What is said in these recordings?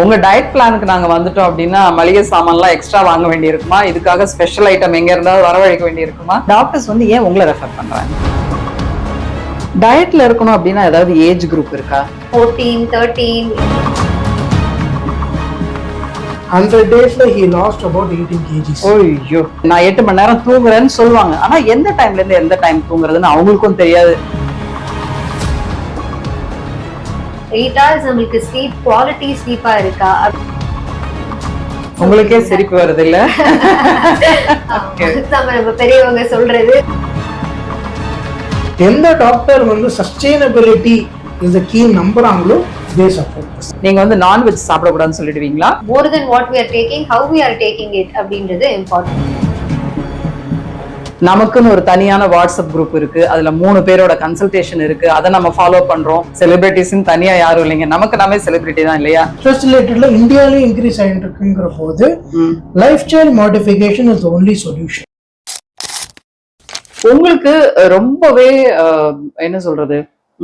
உங்க டயட் பிளானுக்கு நாங்க வந்துட்டோம் அப்படின்னா மளிகை சாமான்லாம் எக்ஸ்ட்ரா வாங்க வேண்டியிருக்குமா? இதுக்காக ஸ்பெஷல் ஐட்டம் எங்க இருந்தாலும் வரவழைக்க வேண்டியிருக்குமா? டாக்டர்ஸ் வந்து ஏன் உங்களை ரெஃபர் பண்றாங்க? டயட்ல இருக்கணும் அப்படின்னா ஏதாவது ஏஜ் குரூப் இருக்கா? ஃபோர்டீன் தேர்ட்டீன் ஹண்ட்ரட் டேஸ்ல he lost about eighteen kgs ஐயோ நான் எட்டு மணி நேரம் தூங்குறேன்னு சொல்லுவாங்க. ஆனா எந்த டைம்ல இருந்து எந்த டைம் தூங்குறதுன்னு அவங்களுக்கும் தெரியாது. எயிட் ஹவர்ஸ் நம்மளுக்கு ஸ்லீப் குவாலிட்டி ஸ்லீப்பா இருக்கா? உங்களுக்கே சிரிப்பு வருது இல்ல நம்ம பெரியவங்க சொல்றது. எந்த டாக்டர் வந்து சஸ்டைனபிலிட்டி இஸ் த கீ நம்புறாங்களோ தே சப்போர்ட் நீங்க வந்து நான்வெஜ் சாப்பிடக்கூடாதுன்னு சொல்லிடுவீங்களா? More then what we are taking how we are taking it அப்படின்றது இம்பார்ட்டன்ட் நமக்குன்னு ஒரு தனியான வாட்ஸ்அப் குரூப் இருக்கு. அதுல மூணு பேரோட கன்சல்டேஷன் இருக்கு. அதை நம்ம ஃபாலோ பண்றோம். செலிபிரிட்டிஸ்னு தனியா யாரும் இல்லைங்க. நமக்கு நாமே செலிபிரிட்டி தான் இல்லையா? ஸ்ட்ரெஸ் ரிலேட்டட்ல இந்தியாவிலேயும் இன்க்ரீஸ் ஆகிட்டு இருக்குங்கிற போது. Lifestyle modification is only solution உங்களுக்கு ரொம்பவே என்ன சொல்றது?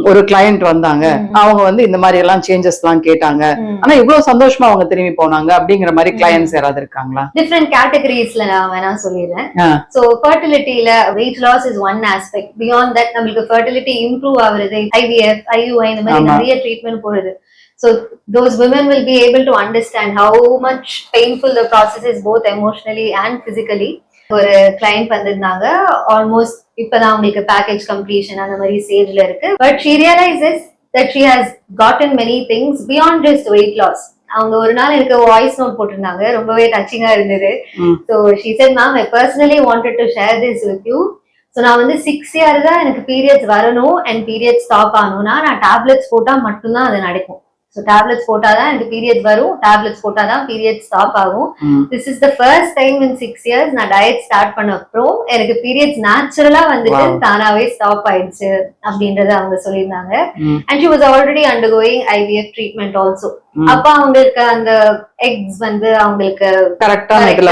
ஒரு கிளையண்ட் வந்தாங்க. அவங்க வந்து இந்த மாதிரி எல்லாம் சேஞ்சஸ் எல்லாம் கேட்டாங்க. ஆனா இவ்வளவு சந்தோஷமா அவங்க திரும்பி போனாங்க அப்படிங்கிற மாதிரி கிளையன்ஸ் யாராவது இருக்காங்களா? டிஃப்ரெண்ட் கேட்டகரிஸ்ல நான் வேணா சொல்லிடுறேன். So ஃபர்டிலிட்டியில weight loss is one aspect beyond that நம்மளுக்கு ஃபர்டிலிட்டி இம்ப்ரூவ் ஆகுறது ஐவிஎஃப் ஐயூஐ இந்த மாதிரி. நிறைய ட்ரீட்மெண்ட் போடுது. So those women will be able to understand how much painful the process is both emotionally and physically ஒரு client வந்திருந்தாங்க. Almost இப்பதான் அவங்களுக்கு பேக்கேஜ் கம்ப்ளீஷன் அந்த மாதிரி ஸ்டேஜ்ல இருக்கு. But she realises that she has gotten many things beyond just weight loss அவங்க ஒரு நாள் எனக்கு வாய்ஸ் நோட் போட்டிருந்தாங்க. ரொம்பவே டச்சிங்கா இருந்தது. So she said ma'am I personally wanted to share this with you so நான் வந்து சிக்ஸ் இயர் தான் எனக்கு பீரியட்ஸ் வரணும் அண்ட் பீரியட்ஸ் ஸ்டாப் ஆகணும்னா நான் டேப்லெட்ஸ் போட்டா மட்டும்தான் அது நடக்கும். ஸோ டேப்லெட்ஸ் போட்டாதான் எனக்கு பீரியட்ஸ் வரும் டேப்லெட்ஸ் போட்டாதான் பீரியட் ஸ்டாப் ஆகும். This is the first time in six years நான் டயட் ஸ்டார்ட் பண்ண அப்புறம் எனக்கு பீரியட்ஸ் நேச்சுரலா வந்துட்டு. தானாவே ஸ்டாப் ஆயிடுச்சு அப்படின்றத அவங்க சொல்லியிருந்தாங்க. And she was already undergoing IVF treatment also. அப்ப அவங்களுக்கு அந்த எக்ஸ் வந்து அவங்களுக்கு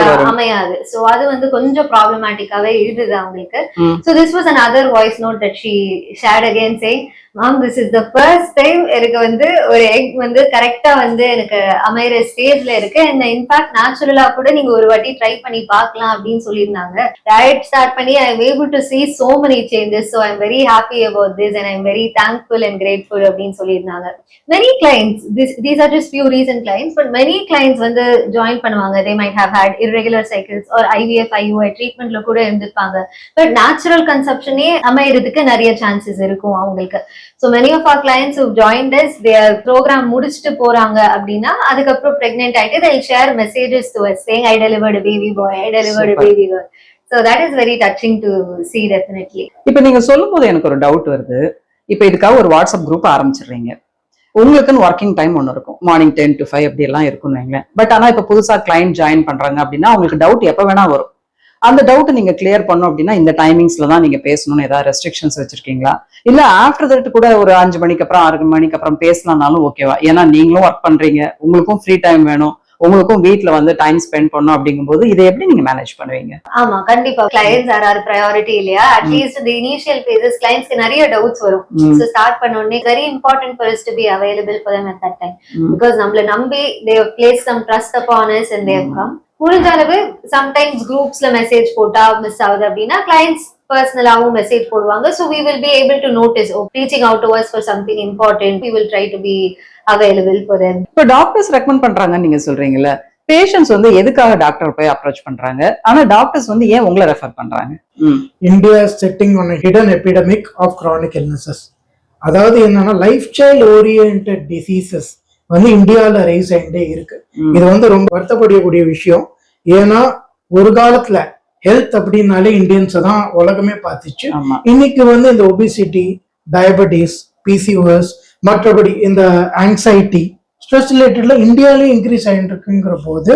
வரும். அமையாது. சோ அது வந்து கொஞ்சம் ப்ராப்ளமேட்டிக்காவே இருந்தது அவங்களுக்கு. So this was another voice note that she shared again saying ma'am this is the first time எனக்கு வந்து ஒரு எக் வந்து கரெக்டா வந்து எனக்கு அமைகிற ஸ்டேஜ்ல இருக்கு. அண்ட் இன்ஃபேக்ட் நேச்சுரலா கூட நீங்க ஒரு வாட்டி ட்ரை பண்ணி பார்க்கலாம் அப்படின்னு சொல்லியிருந்தாங்க. டயட் ஸ்டார்ட் பண்ணி I am able to see so many changes. So i'm very happy about this and i'm very thankful and grateful அப்படின்னு சொல்லியிருந்தாங்க. Many clients this these are just few recent clients but many clients வந்து join பண்ணுவாங்க. They might have had irregular cycles or IVF IUI treatmentல கூட இருந்திருப்பாங்க. But natural கன்சப்ஷனே அமையறதுக்கு நிறைய chances இருக்கும் அவங்களுக்கு. So many of our clients join does their programme முடிச்சுட்டு போறாங்க அப்படின்னா அதுக்கப்புறம் பிரெக்னென்ட் ஆயிட்டு they share messages to us saying I delivered baby boy I delivered. Baby girl so that is very touching to see definitely இப்ப நீங்க சொல்லும் போது எனக்கு ஒரு டவுட் வருது. இப்ப இதுக்காக ஒரு வாட்ஸ்அப் குரூப் ஆரம்பிச்சிடுறீங்க. உங்களுக்குன்னு ஒர்க்கிங் டைம் ஒன்று இருக்கும். மார்னிங் டென் டு ஃபைவ் அப்படி எல்லாம் இருக்கும்னு வைங்களேன். பட் ஆனா இப்போ புதுசா கிளைண்ட் ஜாயின் பண்றாங்க அப்படின்னா உங்களுக்கு டவுட் எப்ப வேணா வரும். அந்த டவுட் நீங்க கிளியர் பண்ணோம் அப்படின்னா இந்த டைமிங்ஸ்ல தான் நீங்க பேசணும்னு ஏதாவது ரெஸ்ட்ரிக்ஷன்ஸ் வச்சிருக்கீங்களா? இல்ல ஆஃப்டர் தட் கூட ஒரு அஞ்சு மணிக்கு அப்புறம் ஆறு மணிக்கு அப்புறம் பேசலாம்னாலும் ஓகேவா ஏன்னா நீங்களும் ஒர்க் பண்றீங்க உங்களுக்கும் ஃப்ரீ டைம் வேணும். உங்களுக்கும் வீட்ல வந்து டைம் ஸ்பெண்ட் பண்ணணும் அப்படிங்கும்போது இதை எப்படி நீங்க மேனேஜ் பண்ணுவீங்க? ஆமா கண்டிப்பா. கிளைண்ட்ஸ் ஆர் ப்ரையாரிட்டி இல்லையா? அட்லீஸ்ட் இந்த இனிஷியல் பேசஸ் கிளைண்ட்ஸ்க்கு நிறைய டவுட்ஸ் வரும். ஸோ ஸ்டார்ட் பண்ண உடனே very important for to be available for them at that time. Because நம்மள நம்பி they place some trust upon and they have come. முடிஞ்ச அளவு சம்டைம்ஸ் குரூப்ஸ்ல மெசேஜ் போட்டா மிஸ் ஆகுது அப்படின்னா கிளைண்ட்ஸ் பர்சனலாவும் மெசேஜ் போடுவாங்க. So we will be able to notice reaching out to us for something important we will try to be available for இப்போ doctors recommend பண்றாங்கன்னு நீங்க சொல்றீங்கல்ல பேஷண்ட்ஸ் வந்து எதுக்காக டாக்டர் போய் அப்ரோச் பண்றாங்க? ஆனா டாக்டர்ஸ் வந்து ஏன் உங்களை ரெஃபர் பண்றாங்க? ம், India setting one hidden epidemic of chronic illnesses. அதாவது என்னன்னா லைஃப் ஸ்டைல் ஓரியன்ட் டிசீசஸ் வந்து இந்தியாவில் ரைஸ் ஆகிட்டே இருக்கு. இது வந்து ரொம்ப வருத்தப்படக்கூடிய விஷயம். ஏன்னா ஒரு காலத்துல ஹெல்த் அப்படின்னாலே இந்தியன்ஸை தான் உலகமே பார்த்துச்சு. ஆமா. இன்னைக்கு வந்து இந்த ஒபிசிட்டி டயபெட்டிஸ் பிசிஓஎஸ் மற்றபடி இந்த ஆங்ஸைட்டி ஸ்ட்ரெஸ் ரிலேட்டட்ல இந்தியாவிலேயும் இன்க்ரீஸ் ஆகிட்டு இருக்குங்கிற போது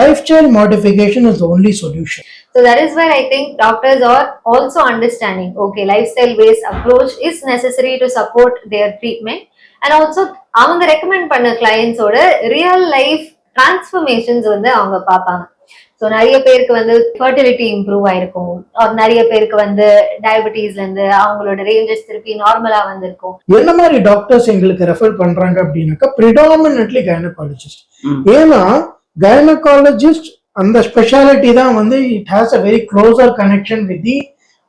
lifestyle modification is only solution So that is where I think doctors are also understanding, okay, lifestyle based approach is necessary to support their treatment. And also அவங்க recommend பண்ண கிளையன்ஸோட real life transformations வந்து அவங்க பார்ப்பாங்க. So நிறைய பேருக்கு வந்து fertility improve ஆயிருக்கும். நிறைய பேருக்கு வந்து டயபெட்டிஸ்ல இருந்து அவங்களோட ரேஞ்சஸ் திருப்பி நார்மலா வந்திருக்கும். என்ன மாதிரி டாக்டர்ஸ் எங்களுக்கு ரெஃபர் பண்றாங்க அப்படின்னாக்கா ப்ரிடாமினெட்லி கைனகாலஜிஸ்ட். ஏன்னா கைனகாலஜிஸ்ட் அந்த ஸ்பெஷாலிட்டி தான் வந்து it has a very closer connection with the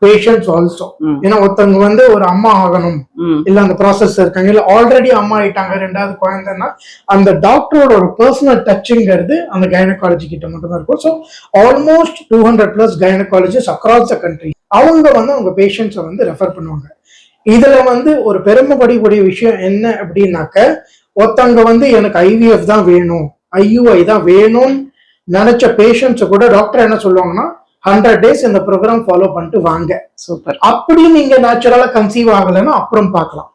patients also. ஏன்னா ஒருத்தவங்க வந்து ஒரு அம்மா ஆகணும். இல்ல அந்த ப்ராசஸ் இருக்காங்க. இல்ல ஆல்ரெடி அம்மா ஆயிட்டாங்க ரெண்டாவது குழந்தைன்னா அந்த டாக்டரோட ஒரு பர்சனல் டச்சுங்கிறது அந்த கைனகாலஜி கிட்ட மட்டும் தான் இருக்கும். So almost two hundred plus gynaecologist across the country அவங்க வந்து அவங்க பேஷண்ட்ஸை வந்து ரெஃபர் பண்ணுவாங்க. இதுல வந்து ஒரு பெருமைப்படக்கூடிய விஷயம் என்ன அப்படின்னாக்க ஒருத்தவங்க வந்து எனக்கு ஐவிஎஃப் தான் வேணும் ஐயுஐ தான் வேணும்னு நினைச்ச பேஷண்ட்ஸை கூட டாக்டர் என்ன சொல்லுவாங்கன்னா ஹண்ட்ரட் டேஸ் இந்த ப்ரோக்ராம் ஃபாலோ பண்ணிட்டு வாங்க. சூப்பர் அப்படி நீங்க நேச்சுரலா கன்சீவ் ஆகலைன்னா அப்புறம் பார்க்கலாம்.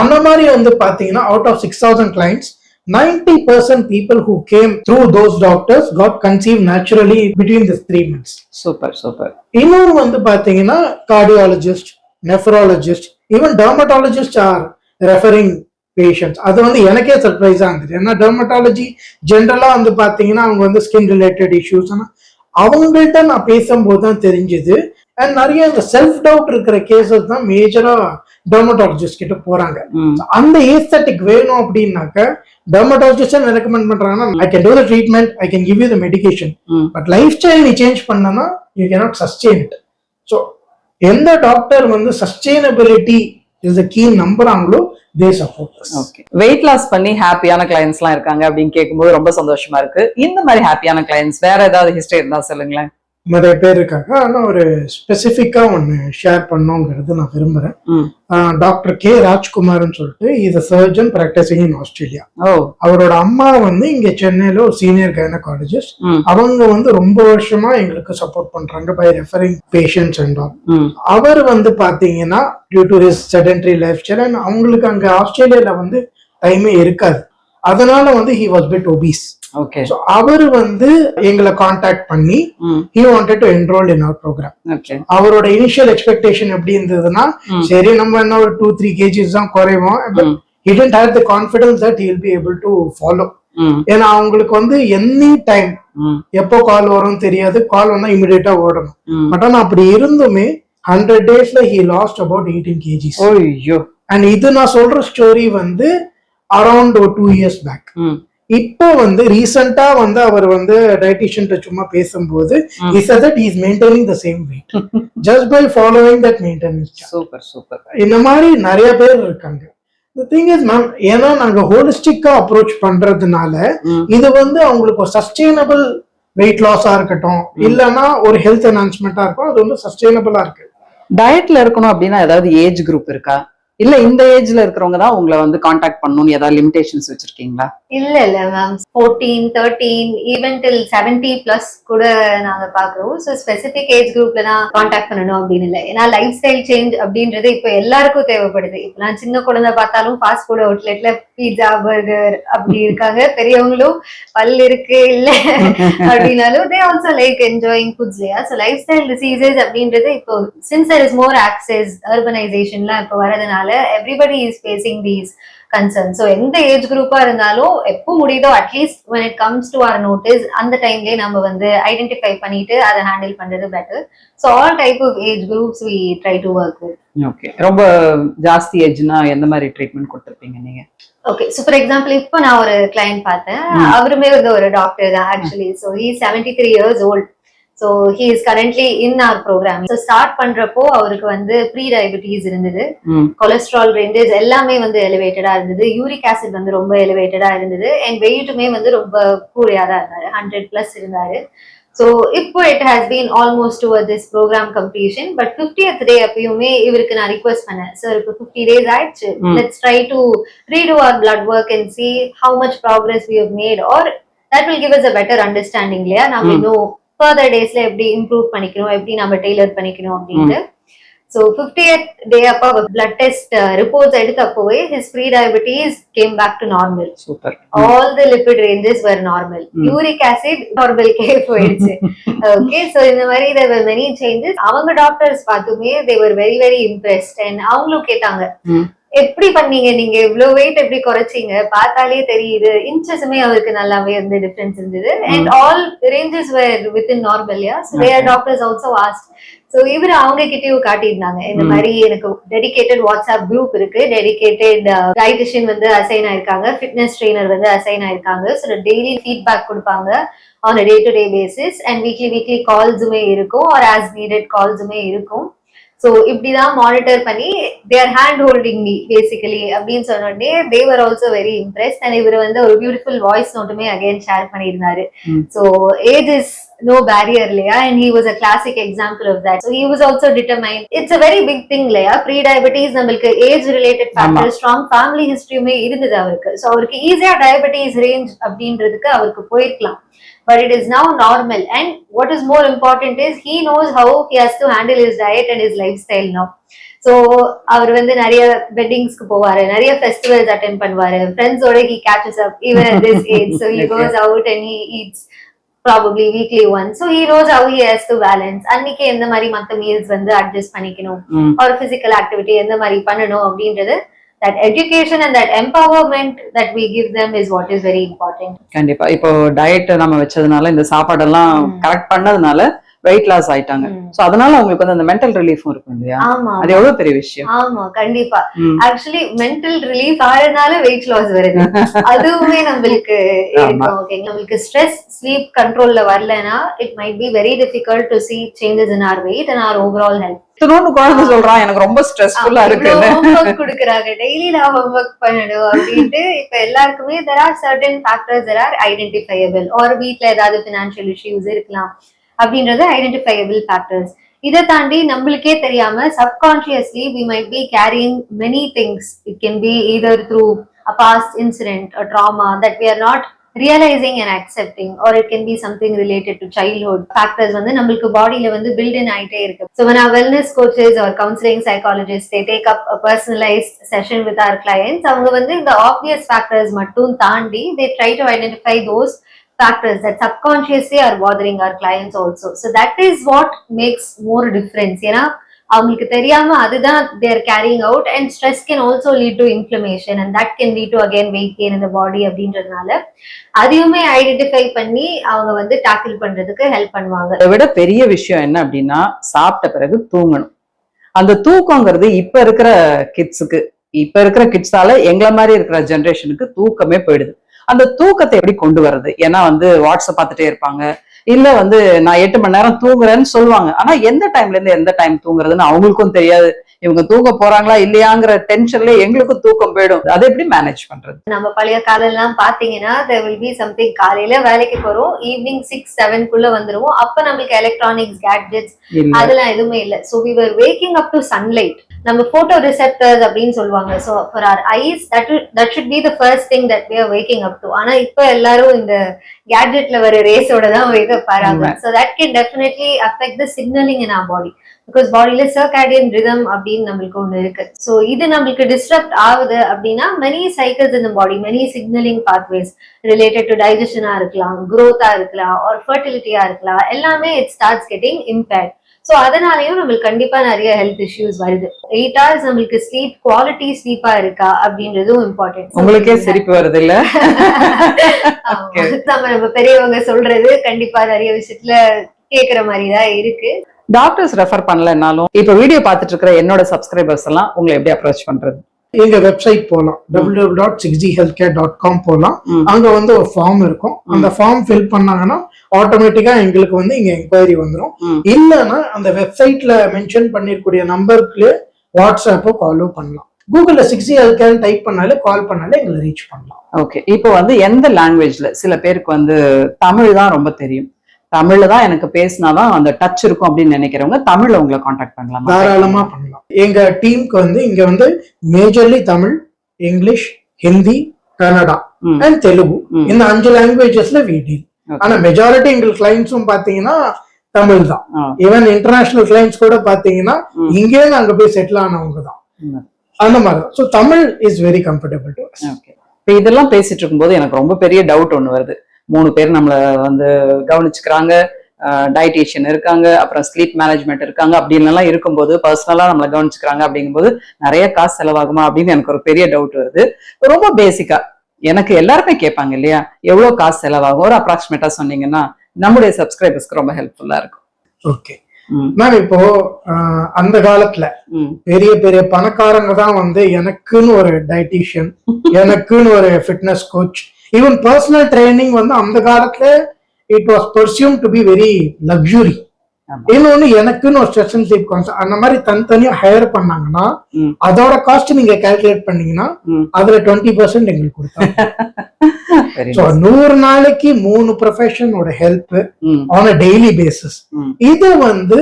அந்த மாதிரி வந்து பாத்தீங்கன்னா out of six thousand clients ninety percent people who came through those doctors got conceive naturally between this three months super super இன்னொரு வந்து பாத்தீங்கன்னா cardiologist nephrologist even dermatologist are referring patients அது வந்து எனக்கே சர்ப்ரைஸா இருந்தது. ஏன்னா டெர்மட்டாலஜி ஜென்ரலா வந்து பாத்தீங்கன்னா அவங்க வந்து ஸ்கின் ரிலேட்டட் இஷ்யூஸ் ஆனா அவங்கள்ட்ட நான் பேசும்போது தான் தெரிஞ்சது. அண்ட் நிறைய இந்த செல்ஃப் டவுட் இருக்கிற கேசஸ் தான் மேஜரா டெர்மட்டாலஜிஸ்ட் கிட்ட போறாங்க. அந்த ஏஸ்தட்டிக் வேணும் அப்படின்னாக்க டெர்மட்டாலஜிஸ்ட் ரெக்கமெண்ட் பண்றாங்கன்னா I can do the treatment I can give you the medication but lifestyle நீ சேஞ்ச் பண்ணனா you cannot sustain it so எந்த டாக்டர் வந்து sustainability is the key நம்புறாங்களோ they support okay weight loss பண்ணி ஹாப்பியான clients எல்லாம் இருக்காங்க அப்படின்னு கேட்கும்போது ரொம்ப சந்தோஷமா இருக்கு. இந்த மாதிரி ஹாப்பியான கிளைண்ட்ஸ் வேற ஏதாவது ஹிஸ்டரி இருந்தா சொல்லுங்களேன். நிறைய பேர் இருக்காங்க. ஆனா ஒரு ஸ்பெசிஃபிக்கா ஒன்னு ஷேர் பண்ணோங்கிறது நான் விரும்புறேன். டாக்டர் கே ராஜ்குமார்னு சொல்லிட்டு is a surgeon practising in Australia அவரோட அம்மா வந்து இங்க சென்னையில ஒரு சீனியர் கைனகாலஜிஸ்ட் அவங்க வந்து ரொம்ப வருஷமா எங்களுக்கு சப்போர்ட் பண்றாங்க பை ரெஃபரிங் பேஷண்ட்ஸ் ம். அவர் வந்து பாத்தீங்கன்னா due to his sedentary lifestyle and அவங்களுக்கு அங்க ஆஸ்திரேலியால வந்து டைமே இருக்காது. அதனால வந்து he was bit obese okay அவர் வந்து எங்களை காண்டாக்ட் பண்ணி he wanted to enrol in our programme அவரோட இனிஷியல் எக்ஸ்பெக்டேஷன் எப்படி இருந்ததுன்னா. சரி நம்ம என்ன ஒரு டூ த்ரீ கேஜிஸ் தான் குறைவோம் didn't have the confidence that he will be able to follow. ம். ஏன்னா அவங்களுக்கு வந்து எனி டைம் எப்போ கால் வரும் தெரியாது கால் வந்தா இமிடியேட்டா ஓடணும். பட் ஆனா அப்படி இருந்துமே ஹண்ட்ரட் டேஸ்ல he lost about eighteen kgs and இது நான் சொல்ற ஸ்டோரி வந்து அரௌண்ட் ஒரு டூ இயர்ஸ் பேக் இப்போ வந்து ரீசெண்டா வந்து அவர் வந்து டயட்டிஷியன் சும்மா பேசும்போது ம். he said that he is maintaining the same weight. Just by following that maintenance chart. Super super. இந்த மாதிரி நிறைய பேர் இருக்காங்க. Thing is மேம் ஏன்னா நாங்க ஹோலிஸ்டிக்கா அப்ரோச் பண்றதுனால இது வந்து அவங்களுக்கு ஒரு சஸ்டைனபிள் வெயிட் லாஸா இருக்கட்டும் இல்லைன்னா ஒரு ஹெல்த் என்ஹான்ஸ்மெண்டா இருக்கும் அது வந்து சஸ்டைனபிளா இருக்கு. டயட்ல இருக்கணும் அப்படின்னா ஏதாவது ஏஜ் குரூப் இருக்கா? இல்ல இந்த ஏஜ்ல இருக்கிறவங்க தான் உங்களை வந்து காண்டாக்ட் பண்ணணும்னு ஏதாவது லிமிடேஷன்ஸ் வச்சிருக்கீங்களா? இல்ல இல்ல ma'am fourteen thirteen even till seventy plus கூட நாங்க பாக்குறோம் ஸோ ஸ்பெசிபிக் ஏஜ் குரூப்ல தான் காண்டாக்ட் பண்ணணும் அப்படின்னு இல்லை. ஏன்னா லைஃப் ஸ்டைல் சேஞ்ச் அப்படின்றது இப்போ எல்லாருக்கும் தேவைப்படுது. இப்போ நான் சின்ன குழந்தை பார்த்தாலும் ஃபாஸ்ட் ஃபுட் அவுட்லெட்ல பீட்சா பர்கர் அப்படி இருக்காங்க. பெரியவங்களும் பல் இருக்கு இல்ல அப்படின்னாலும் they also like enjoying foods இல்லையா? ஸோ லைஃப் ஸ்டைல் டிசீசஸ் அப்படின்றது இப்போ சின்ஸ் இஸ் மோர் ஆக்சஸ் அர்பனைசேஷன்லாம் இப்போ வரதுனால everybody is facing these concern so எந்த ஏஜ் குரூப்பா இருந்தாலும் எப்போ முடியுதோ at least when it comes to our notice அந்த டைம்லயே நம்ம வந்து ஐடென்டிஃபை பண்ணிட்டு அதை ஹேண்டில் பண்றது better so all type of age groups we try to work with okay ரொம்ப ஜாஸ்தி ஏஜ்னா எந்த மாதிரி ட்ரீட்மெண்ட் கொடுத்துருப்பீங்க நீங்க? ஓகே ஸோ ஃபார் எக்ஸாம்பிள் இப்போ நான் ஒரு கிளைண்ட் பார்த்தேன். அவருமே வந்து ஒரு டாக்டர் தான் actually so he seventy three years old so he is currently in our programme so start பண்றப்போ அவருக்கு வந்து ப்ரீ டயபிட்டிஸ் இருந்தது கொலஸ்ட்ரால் ரேஞ்சஸ் எல்லாமே வந்து எலிவேட்டடா இருந்தது. யூரிக் ஆசிட் வந்து ரொம்ப எலிவேட்டடா இருந்தது. அண்ட் வெயிட்டுமே வந்து ரொம்ப கூரையா தான் இருந்தாரு. ஹண்ட்ரட் பிளஸ் இருந்தாரு. ஸோ இப்போ it has been almost டுவர் this programme completion but fiftieth day அப்பயுமே இவருக்கு நான் ரிக்வஸ்ட் பண்ணேன். சார் இப்போ ஃபிஃப்டி டேஸ் ஆயிடுச்சு. Let's try to redo our blood work and see how much progress we have made or that will give us a better understanding இல்லையா? நம்ம. இன்னும் further டேஸ்ல எப்படி இம்ப்ரூவ் பண்ணிக்கணும் எப்படி நம்ம டெய்லர் பண்ணிக்கணும் அப்படின்ட்டு. ஸோ ஃபிஃப்டியத் டே அப்போ blood test reports எடுத்தப்போவே his pre diabetes came back to normal super all the lipid ranges were normal. Uric acid நார்மல்கே போயிடுச்சு. ஓகே ஸோ இந்த மாதிரி தேர் மெனி சேஞ்சஸ் அவங்க doctors பார்த்துமே they were very very impressed and அவங்களும் கேட்டாங்க. எப்படி பண்ணீங்க? நீங்க இவ்வளவு வெயிட் எப்படி குறைச்சீங்க? பார்த்தாலே தெரியுது. இன்ச்சஸுமே அவருக்கு நல்லாவே வந்து டிஃபரன்ஸ் இருந்தது. And all ranges were within normal yeah so their doctors also asked so இவர் அவங்க கிட்டயும் காட்டியிருந்தாங்க. இந்த. மாதிரி எனக்கு டெடிகேட்டட் வாட்ஸ்அப் குரூப் இருக்கு. டெடிகேட்டட் டயட்டிஷியன் வந்து அசைன் ஆயிருக்காங்க. ஃபிட்னஸ் ட்ரெயினர் வந்து அசைன் ஆயிருக்காங்க. ஸோ டெய்லி ஃபீட்பேக் கொடுப்பாங்க on day to day basis and weekly weekly கால்ஸுமே இருக்கும். ஆர் ஆஸ் நீடட் கால்ஸுமே இருக்கும். ஸோ இப்படிதான் மானிட்டர் பண்ணி their hand holding me basically அப்படின்னு சொன்னோடனே they were also very impress and இவர் வந்து ஒரு பியூட்டிஃபுல் வாய்ஸ் நோட்டுமே அகைன் ஷேர் பண்ணியிருந்தாரு. So age is no barrier இல்லையா and he was a classic example of that so he was also determine it's a very big thing இல்லையா pre diabetes நம்மளுக்கு age related factor strong family ஹிஸ்டரியுமே இருந்தது அவருக்கு. So அவருக்கு ஈஸியா diabetes range அப்படின்றதுக்கு அவருக்கு போயிருக்கலாம். But it is now normal. And what is more important is he knows how he has to handle his diet and his lifestyle now. So அவர் வந்து நிறைய வெட்டிங்ஸ்க்கு போவாரு நிறைய ஃபெஸ்டிவல்ஸ் அட்டென்ட் பண்ணுவாரு. ஃப்ரெண்ட்ஸோட he catches up even this age so he. Goes out and he eats probably weekly one so he knows how he has to balance அன்னைக்கு எந்த மாதிரி மற்ற மீல்ஸ் வந்து அட்ஜஸ்ட் பண்ணிக்கணும். ஒரு பிசிக்கல் ஆக்டிவிட்டி எந்த மாதிரி பண்ணணும் அப்படின்றது that education and that empowerment that we give them is what is very important கண்டிப்பா. இப்போ டயட் நம்ம வச்சதுனால இந்த சாப்பாடெல்லாம். கரெக்ட் பண்ணதுனால வெயிட் லாஸ் ஆயிட்டாங்க. சோ அதனால உங்களுக்கு வந்து அந்த மென்டல் ரிலீஃபும் இருக்கும் இல்லையா? ஆமா அது எவ்வளவு பெரிய விஷயம்? ஆமா கண்டிப்பா. ஆக்சுவலி மென்டல் ரிலீஃப் ஆகிறதுனால வெயிட் லாஸ் வருது. அதுவுமே நம்மளுக்கு இருக்கும் ஓகே நம்மளுக்கு ஸ்ட்ரெஸ் ஸ்லீப் கண்ட்ரோல்ல வரலனா it might be very difficult to see changes in our weight and our overall health. இத்தனோண்டு குழந்தை சொல்றான் எனக்கு ரொம்ப ஸ்ட்ரெஸ்ஃபுல்லா இருக்குன்னு. ஹோம்ஒர்க் கொடுக்குறாங்க. டெய்லி நான் ஹோம்ஒர்க் பண்ணணும் அப்படின்ட்டு இப்ப எல்லாருக்குமே there are certain factors there are identifiable ஒரு வீட்ல ஏதாவது ஃபினான்ஷியல் இஷ்யூஸ் இருக்கலாம். அப்படின்றது ஐடென்டிஃபையபிள் ஃபேக்டர்ஸ் இதை தாண்டி நம்மளுக்கே தெரியாம subconsciously we might be carrying many things it can be either through a past incident a trauma that we are not realising and accepting or it can be something related to childhood factors வந்து நம்மளுக்கு பாடியில வந்து built in ஆயிட்டே இருக்கு so நான் wellness coaches or counselling psychologist they take up personalised session with our clients அவங்க வந்து இந்த ஆப்வியஸ் ஃபேக்டர்ஸ் மட்டும் தாண்டி they try to identify those factors that subconsciously are bothering our clients also. So that is what makes more difference. ஏன்னா அவங்களுக்கு தெரியாம அதுதான் they're carrying out and stress can also lead to inflammation and that can lead to again weight gain இந்த body அப்படின்றதுனால அதையுமே identify பண்ணி அவங்க வந்து டேக்கிள் பண்றதுக்கு ஹெல்ப் பண்ணுவாங்க. அதை விட பெரிய விஷயம் என்ன அப்படின்னா சாப்பிட்ட பிறகு தூங்கணும். அந்த தூக்கங்கிறது இப்ப இருக்கிற கிட்ஸுக்கு இப்ப இருக்கிற கிட்ஸால எங்களை மாதிரி இருக்கிற ஜெனரேஷனுக்கு தூக்கமே போயிடுது. அந்த தூக்கத்தை எப்படி கொண்டு வர்றது? ஏன்னா வந்து வாட்ஸ்அப் பார்த்துட்டே இருப்பாங்க. இல்ல வந்து நான் எட்டு மணி நேரம் தூங்குறேன்னு சொல்லுவாங்க. ஆனா எந்த டைம்ல இருந்து எந்த டைம் தூங்குறதுன்னு அவங்களுக்கும் தெரியாது. இவங்க தூங்க போறாங்களா இல்லையாங்கிற டென்ஷன்ல எங்களுக்கும் தூக்கம் போயிடும். அதை எப்படி மேனேஜ் பண்றது? நம்ம பழைய காலம்லாம் பாத்தீங்கன்னா there will be something காலையில வேலைக்கு போறோம் ஈவினிங் சிக்ஸ் செவன்குள்ள வந்துருவோம். அப்ப நம்மளுக்கு எலக்ட்ரானிக்ஸ் கேட்ஜெட்ஸ் அதெல்லாம் எதுவுமே இல்ல. So we were waking up to sunlight நம்ம போட்டோ ரிசெப்டர்ஸ் அப்படின்னு சொல்லுவாங்க. So for our eyes that that should be the first thing that we are waking up to ஆனா இப்போ எல்லாரும் இந்த கேட்ஜெட்ல வர ரேஸோட தான் வேக பாருங்க உண்மை. So that can definitely affect the signaling in our body because பாடியில சர்காடியன் ரிதம் அப்படின்னு நம்மளுக்கு ஒண்ணு இருக்கு. சோ இது நம்மளுக்கு டிஸ்டர்ப்ட் ஆகுது அப்படின்னா மெனி சைக்கிள்ஸ் இந்த body many signalling pathways related to டைஜஷனா இருக்கலாம் growth-ஆ இருக்கலாம் ஒரு ஃபர்டிலிட்டியா இருக்கலாம் எல்லாமே it starts getting impact so அதனாலயும் நம்மளுக்கு கண்டிப்பா நிறைய ஹெல்த் இஷ்யூஸ் வருது. எயிட் ஹவர்ஸ் நம்மளுக்கு ஸ்லீப் குவாலிட்டி ஸ்லீப்பா இருக்கா அப்படின்றதும் இம்பார்ட்டன்ட் உங்களுக்கே சிரிப்பு வருது இல்ல. நம்ம நம்ம பெரியவங்க சொல்றது கண்டிப்பா நிறைய விஷயத்துல கேக்குற மாதிரி தான் இருக்கு டாக்டர்ஸ் ரெஃபர் பண்ணலனாலும் இப்ப வீடியோ பார்த்துட்டு இருக்கிற என்னோட சப்ஸ்கிரைபர்ஸ் எல்லாம் உங்களை எப்படி அப்ரோச் பண்றது? எங்க வெப்சைட் போகலாம் W dot six G health care dot com போகலாம். அங்க வந்து ஒரு ஃபார்ம் இருக்கும். அந்த ஃபார்ம் ஃபில் பண்ணாங்கன்னா ஆட்டோமேட்டிக்கா எங்களுக்கு வந்து இங்க என்கொயரி வந்துடும். இல்லைன்னா அந்த வெப்சைட்ல மென்ஷன் பண்ணிருக்கூடிய நம்பருக்கு வாட்ஸ்அப்போ காலோ பண்ணலாம். கூகுள்ல six G health care type பண்ணாலே கால் பண்ணாலே எங்களை ரீச் பண்ணலாம். ஓகே இப்போ வந்து எந்த லாங்குவேஜ்ல சில பேருக்கு வந்து தமிழ் தான் ரொம்ப தெரியும். தமிழ்ல தான் எனக்கு பேசினாதான் அந்த டச் இருக்கும் அப்படின்னு நினைக்கிறவங்க தமிழ்ல உங்களை காண்டாக்ட் பண்ணலாமா தாராளமா பண்ணலாம் எங்க டீமுக்கு வந்து இங்க வந்து மேஜர்லி தமிழ் இங்கிலீஷ் ஹிந்தி கன்னடா ம். அண்ட் தெலுங்கு. இந்த அஞ்சு லாங்குவேஜஸ்ல வி டீல் Okay. ஆனா மெஜாரிட்டி எங்களுக்கு கிளைண்ட்ஸும் பாத்தீங்கன்னா தமிழ் தான். ஈவன் இன்டர்நேஷனல் கிளைண்ட்ஸ் கூட பாத்தீங்கன்னா. இங்கே அங்க போய் செட்டில் ஆனவங்க தான். அந்த மாதிரி so Tamil is very comfortable to இதெல்லாம் பேசிட்டு இருக்கும்போது எனக்கு ரொம்ப பெரிய டவுட் ஒண்ணு வருது மூணு பேர் நம்மள வந்து கவனிச்சுக்கிறாங்க டயட்டீஷியன் இருக்காங்க அப்புறம் ஸ்லீப் மேனேஜ்மெண்ட் இருக்காங்க அப்படின்னு எல்லாம் இருக்கும்போது பர்சனலா நம்மளை கவனிச்சுக்கிறாங்க அப்படிங்கும்போது நிறைய காசு செலவாகுமா அப்படின்னு எனக்கு ஒரு பெரிய டவுட் வருது. ரொம்ப பேசிக்கா எனக்கு எல்லாருமே கேட்பாங்க இல்லையா எவ்வளவு காசு செலவாகும்? ஒரு அப்ராக்சிமேட்டா சொன்னீங்கன்னா நம்முடைய சப்ஸ்கிரைபர்ஸ்க்கு ரொம்ப ஹெல்ப்ஃபுல்லா இருக்கும். ஓகே மேம் இப்போ அந்த காலத்துல பெரிய பெரிய பணக்காரங்க தான் வந்து எனக்குன்னு ஒரு டயட்டீஷியன் எனக்குன்னு ஒரு fitness coach even personal training வந்து அந்த காலத்துல it was presumed to be very luxury. இன்னொன்னு எனக்குன்னு ஒரு அண்ட் ஸ்லீப் கான்செப்ட் அந்த மாதிரி தனித்தனியா ஹையர் பண்ணாங்கன்னா. அதோட காஸ்ட் நீங்க கால்குலேட் பண்ணீங்கன்னா. அதுல டுவெண்ட்டி பர்சன்ட் எங்களுக்கு கொடுத்தாங்க. நூறு நாளைக்கு மூணு ப்ரொஃபஷனோட help on a daily basis. இது வந்து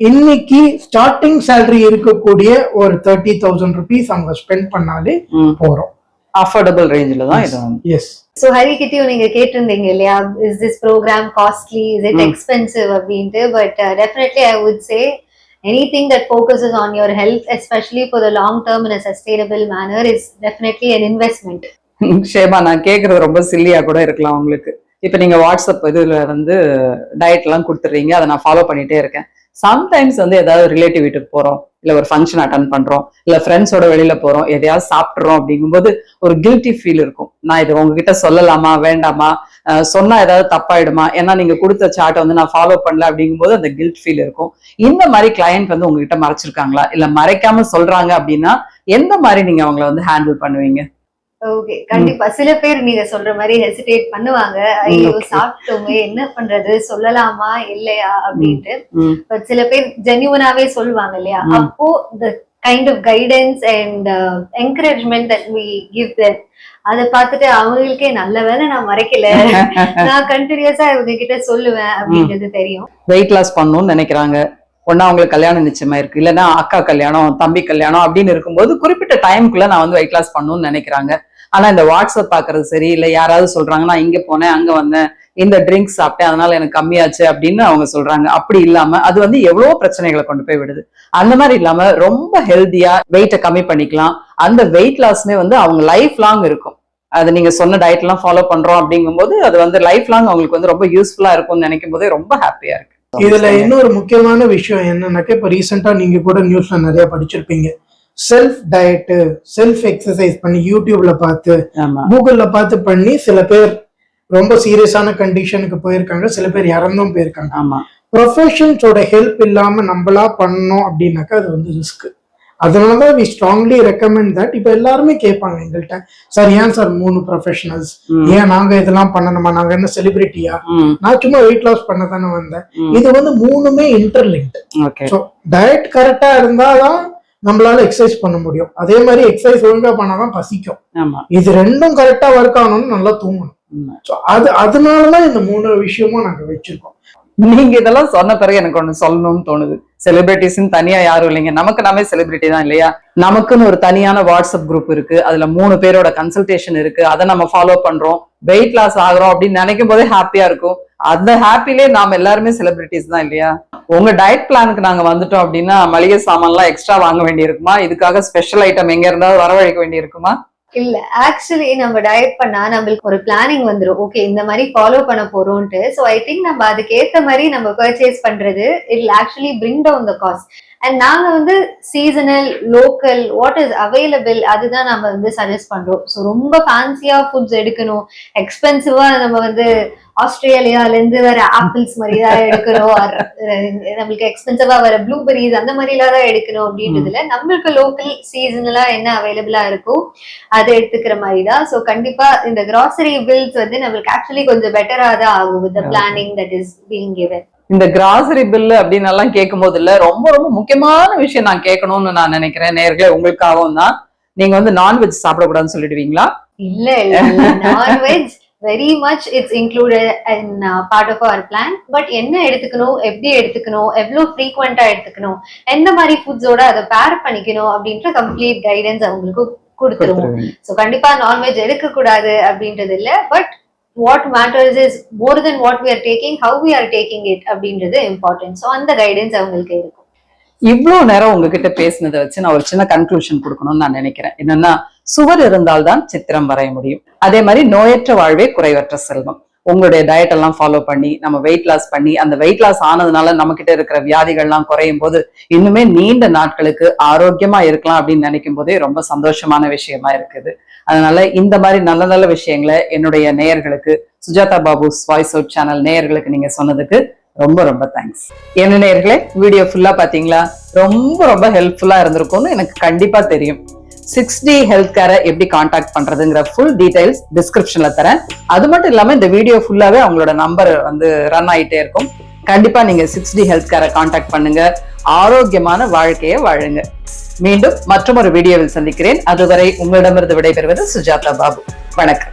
இன்னைக்கு ஸ்டார்டிங் சேலரி இருக்கக்கூடிய ஒரு தேர்ட்டி தௌசண்ட் ருபீஸ் அவங்க ஸ்பெண்ட் பண்ணாலே. போறோம் அஃபோர்டபுள் ரேஞ்சில் தான் இது வந்து. எஸ் ஸோ ஹரிகிட்டயும் நீங்க கேட்டிருந்தீங்க இல்லையா? Is this program costly is it. Expensive அப்படின்ட்டு. But definitely I would say anything that focuses on your health especially for the long term in a sustainable manner is definitely an investment. ஷேமா நான் கேக்குறது ரொம்ப சில்லியா கூட இருக்கலாம் உங்களுக்கு. இப்ப நீங்க WhatsApp இதுல வந்து டயட் எல்லாம் கொடுத்துறீங்க அதை நான் ஃபாலோ பண்ணிட்டே இருக்கேன். சம்டைம்ஸ் வந்து ஏதாவது ரிலேட்டிவ் வீட்டுக்கு போறோம் இல்ல ஒரு ஃபங்க்ஷன் அட்டன் பண்றோம் இல்ல ஃப்ரெண்ட்ஸோட வெளியில போறோம் எதையாவது சாப்பிட்றோம் அப்படிங்கும்போது ஒரு கில்ட்டி ஃபீல் இருக்கும். நான் இது உங்ககிட்ட சொல்லலாமா வேண்டாமா? சொன்னா ஏதாவது தப்பாயிடுமா? ஏன்னா நீங்க கொடுத்த சார்ட்டை வந்து நான் ஃபாலோ பண்ணல அப்படிங்கும்போது அந்த கில்ட் ஃபீல் இருக்கும். இந்த மாதிரி கிளையண்ட் வந்து உங்ககிட்ட மறைச்சிருக்காங்களா? இல்ல மறைக்காம சொல்றாங்க அப்படின்னா எந்த மாதிரி நீங்க அவங்கள வந்து ஹேண்டில் பண்ணுவீங்க? ஓகே கண்டிப்பா. சில பேர் நீங்க சொல்ற மாதிரி ஹெசிடேட் பண்ணுவாங்க. ஐயோ. சாப்பிட்டோமே என்ன பண்றது? சொல்லலாமா? இல்லையா? அப்படின்ட்டு. சில பேர் ஜென்யூனாவே சொல்லுவாங்க இல்லையா. அப்போ the kind of guidance and encouragement that we give that அதை பார்த்துட்டு அவங்களுக்கே நல்ல வேலை நான் மறைக்கல. நான் கண்டினியூஸா இவங்க கிட்ட சொல்லுவேன் அப்படின்றது தெரியும். வெயிட் லாஸ் பண்ணணும்னு நினைக்கிறாங்க. ஒன்னா அவங்களுக்கு கல்யாணம் நிச்சயமா இருக்கு. இல்லைன்னா அக்கா கல்யாணம் தம்பி கல்யாணம் அப்படின்னு இருக்கும்போது குறிப்பிட்ட டைமுக்குள்ள நான் வந்து வெயிட் லாஸ் பண்ணணும்னு நினைக்கிறாங்க. ஆனா இந்த வாட்ஸ்அப் பாக்குறது சரி இல்ல யாராவது சொல்றாங்க நான் இங்க போனேன் அங்க வந்தேன் இந்த ட்ரிங்க்ஸ் சாப்பிட்டேன் அதனால எனக்கு கம்மியாச்சு அப்படின்னு அவங்க சொல்றாங்க. அப்படி இல்லாம அது வந்து எவ்வளவோ பிரச்சனைகளை கொண்டு போய் விடுது. அந்த மாதிரி இல்லாம ரொம்ப ஹெல்த்தியா வெயிட்டை கம்மி பண்ணிக்கலாம். அந்த வெயிட் லாஸ்மே வந்து அவங்க லைஃப் லாங் இருக்கும். அது நீங்க சொன்ன டயட் எல்லாம் ஃபாலோ பண்றோம் அப்படிங்கும்போது அது வந்து லைஃப் லாங் அவங்களுக்கு வந்து ரொம்ப யூஸ்ஃபுல்லா இருக்கும்னு நினைக்கும் போதே ரொம்ப ஹாப்பியா இருக்கு. இதுல இன்னொரு முக்கியமான விஷயம் என்னன்னாக்க இப்ப ரீசெண்டா நீங்க கூட நியூஸ்ல நிறைய படிச்சிருப்பீங்க. செல்ஃப் டயட்டு செல்ஃப் எக்ஸசைஸ் பண்ணி யூடியூப்ல பார்த்து கூகுள்ல பார்த்து பண்ணி சில பேர் ரொம்ப சீரியஸான கண்டிஷனுக்கு போயிருக்காங்க. சில பேர் இறந்தும் போயிருக்காங்க. ஆமா. ப்ரொஃபஷன்ஸோட ஹெல்ப் இல்லாம நம்மளா பண்ணோம் அப்படின்னாக்கா அது வந்து ரிஸ்க் அதனாலதான் வி ஸ்ட்ராங்லி ரெக்கமெண்ட் தட் இப்ப எல்லாருமே கேட்பாங்க எங்கள்கிட்ட சார் ஏன் சார் மூணு ப்ரொஃபஷனல்ஸ் ஏன் நாங்க இதெல்லாம் பண்ணணுமா? நாங்க என்ன செலிபிரிட்டியா நான் சும்மா வெயிட் லாஸ் பண்ண தானே வந்தேன். இது வந்து மூணுமே ஸோ டயட் கரெக்டா இருந்தாதான் நம்மளால எக்ஸசைஸ் பண்ண முடியும். அதே மாதிரி எக்ஸசைஸ் ஒழுங்கா பண்ணாதான் பசிக்கும். ஆமா. இது ரெண்டும் கரெக்டா ஒர்க் ஆகணும்னு நல்லா தூங்கணும். அது அதனாலதான் இந்த மூணு விஷயமும் நாங்க வச்சிருக்கோம். நீங்க இதெல்லாம் சொன்ன பிறகு எனக்கு ஒண்ணு சொல்லணும்னு தோணுது. செலிபிரிட்டிஸ்னு தனியா யாரும் இல்லைங்க. நமக்கு நாமே செலிபிரிட்டி தான் இல்லையா? நமக்குன்னு ஒரு தனியான வாட்ஸ்அப் குரூப் இருக்கு. அதுல மூணு பேரோட கன்சல்டேஷன் இருக்கு. அதை நம்ம ஃபாலோ பண்றோம். வெயிட் லாஸ் ஆகுறோம் அப்படின்னு நினைக்கும் போதே ஹாப்பியா இருக்கும். அந்த ஹாப்பிலே நாம எல்லாருமே செலிபிரிட்டிஸ் தான் இல்லையா? உங்க டயட் பிளானுக்கு நாங்க வந்துட்டோம் அப்படின்னா மளிகை சாமான்லாம் எக்ஸ்ட்ரா வாங்க வேண்டியிருக்குமா? இதுக்காக ஸ்பெஷல் ஐட்டம் எங்க இருந்தாலும் வரவழைக்க வேண்டியிருக்குமா? இல்ல ஆக்சுவலி நம்ம டயட் பண்ணா நம்மளுக்கு ஒரு பிளானிங் வந்துரும். ஓகே இந்த மாதிரி ஃபாலோ பண்ண போறோம்ட்டு ஸோ ஐ திங்க் நம்ம அதுக்கு ஏத்த மாதிரி நம்ம பர்ச்சேஸ் பண்றது it actually bring down the cost and நாங்க வந்து seasonal local what is available அதுதான் நம்ம வந்து சஜஸ்ட் பண்றோம். ஸோ ரொம்ப ஃபேன்சியா ஃபுட்ஸ் எடுக்கணும். எக்ஸ்பென்சிவா நம்ம வந்து ஆஸ்திரேலியால இருந்து வர ஆப்பிள்ஸ் மாதிரி தான் எடுக்கணும். நம்மளுக்கு எக்ஸ்பென்சிவா வர ப்ளூபெரிஸ் அந்த மாதிரிலாம் தான் எடுக்கணும் அப்படின்றதுல நம்மளுக்கு லோக்கல் சீசனலா என்ன அவைலபிளா இருக்கோ அதை எடுத்துக்கிற மாதிரி தான். ஸோ கண்டிப்பா இந்த கிராசரி பில்ஸ் வந்து நம்மளுக்கு ஆக்சுவலி கொஞ்சம் பெட்டரா தான் ஆகும் with planning that is being given இந்த கிராசரி பில்லு அப்படின்னு எல்லாம் கேட்கும் போது இல்ல ரொம்ப ரொம்ப முக்கியமான விஷயம் நான் கேட்கணும்னு நான் நினைக்கிறேன். நேர்களே உங்களுக்காகவும் தான். நீங்க வந்து நான்வெஜ் சாப்பிடக்கூடாதுன்னு சொல்லிடுவீங்களா? இல்ல இல்ல. Non veg very much it's included in part of our plan but என்ன எடுத்துக்கணும்? எப்படி எடுத்துக்கணும்? எவ்வளவு ஃப்ரீக்வெண்டா எடுத்துக்கணும்? எந்த மாதிரி ஃபுட்ஸோட அதை பேர் பண்ணிக்கணும்? அப்படின்ற கம்ப்ளீட் கைடன்ஸ் அவங்களுக்கு கொடுத்துருவோம். ஸோ கண்டிப்பா நான்வெஜ் எடுக்க கூடாது அப்படின்றது இல்ல. But what matters is more then what we are taking how we are taking it அப்படின்றது இம்பார்ட்டன்ட் ஸோ அந்த கைடன்ஸ் அவங்களுக்கு இருக்கும். இவ்வளோ நேரம் உங்ககிட்ட பேசினதை வச்சு நான் ஒரு சின்ன கன்க்ளூஷன் கொடுக்கணும்னு நான் நினைக்கிறேன். என்னன்னா சுவர் இருந்தால்தான் சித்திரம் வரைய முடியும். அதே மாதிரி நோயற்ற வாழ்வே குறைவற்ற செல்வம். உங்களுடைய டயட் எல்லாம் ஃபாலோ பண்ணி நம்ம வெயிட் லாஸ் பண்ணி அந்த வெயிட் லாஸ் ஆனதுனால நம்ம கிட்ட இருக்கிற வியாதிகள்லாம் குறையும் போது இன்னுமே நீண்ட நாட்களுக்கு ஆரோக்கியமா இருக்கலாம் அப்படின்னு நினைக்கும் போதே ரொம்ப சந்தோஷமான விஷயமா இருக்குது. அதனால இந்த மாதிரி நல்ல நல்ல விஷயங்களை என்னுடைய நேயர்களுக்கு Sujatha Babu voice out channel நேயர்களுக்கு நீங்க சொன்னதுக்கு ரொம்ப ரொம்ப தேங்க்ஸ் என்ன நேயர்களே வீடியோ ஃபுல்லா பாத்தீங்களா? ரொம்ப ரொம்ப ஹெல்ப்ஃபுல்லா இருந்திருக்கும்னு எனக்கு கண்டிப்பா தெரியும். சிக்ஸ் டி ஹெல்த் கேரை எப்படி காண்டாக்ட் பண்றதுங்கிற ஃபுல் டீடைல்ஸ் டிஸ்கிரிப்ஷன்ல தரேன். அது மட்டும் இல்லாம இந்த வீடியோ ஃபுல்லாவே அவங்களோட நம்பர் வந்து ரன் ஆயிட்டே இருக்கும். கண்டிப்பா நீங்க சிக்ஸ் டி ஹெல்த் கேரை காண்டாக்ட் பண்ணுங்க. ஆரோக்கியமான வாழ்க்கையை வாழுங்க. மீண்டும் மற்றொரு வீடியோவில் சந்திக்கிறேன். அதுவரை உங்களிடமிருந்து விடைபெறுவது சுஜாதா பாபு. வணக்கம்.